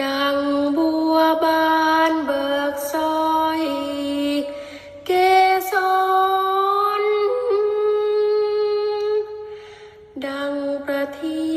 ดังบัวบานเบิกซอย เกสรดังประที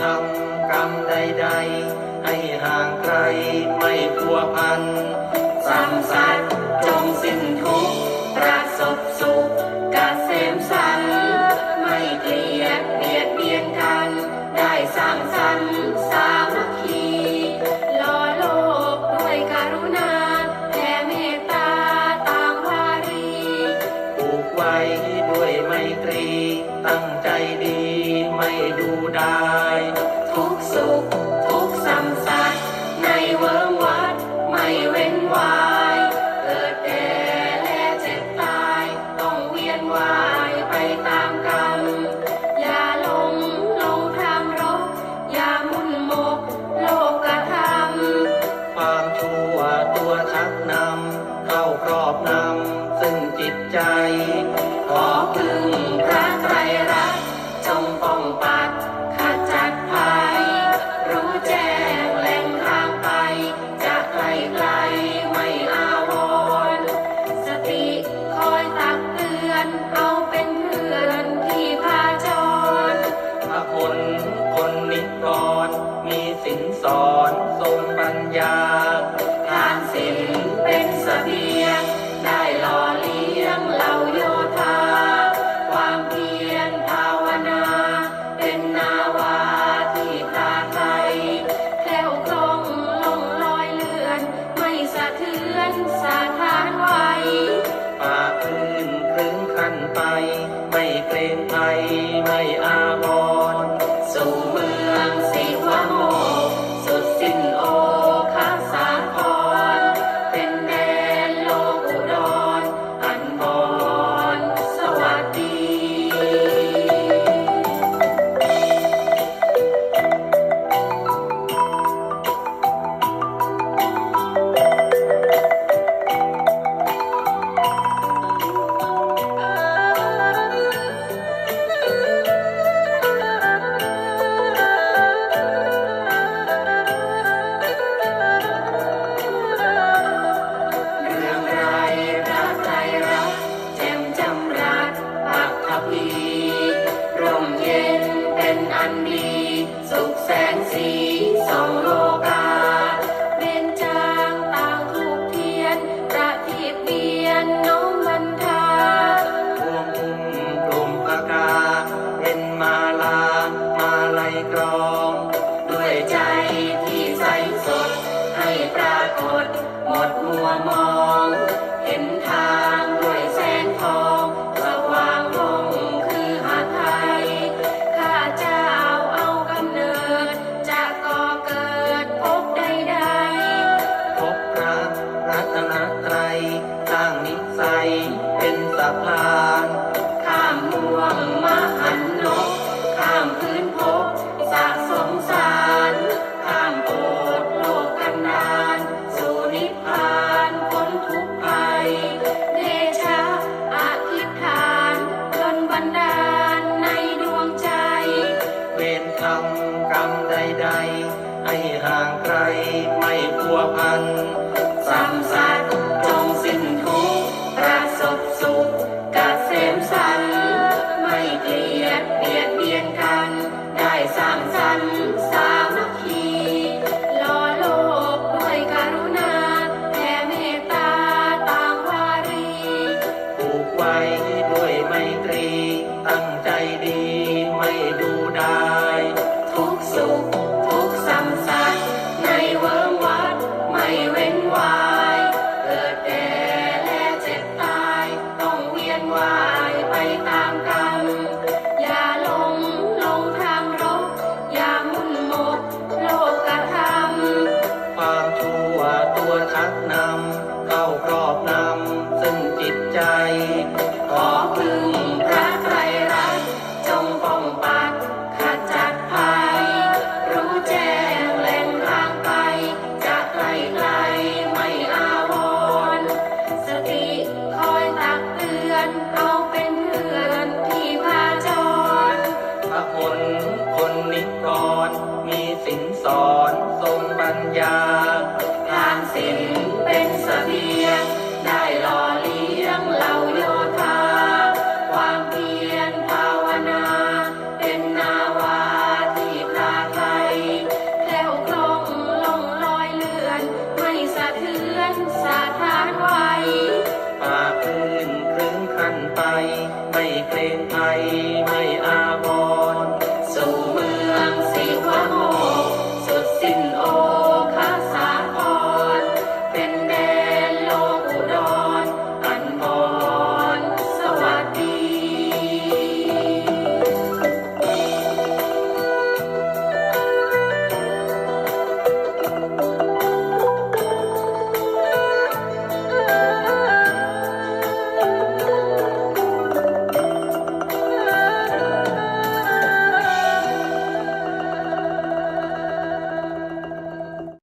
ทำกรรมใดๆ ให้ห่างไกลไม่พัวพันสัมสัตจงสิ้นทุกข์ อยู่ได้ ทุกสุข 주시옵소서. ใยให้ห่างไกลไม่พัวพันสัมสาร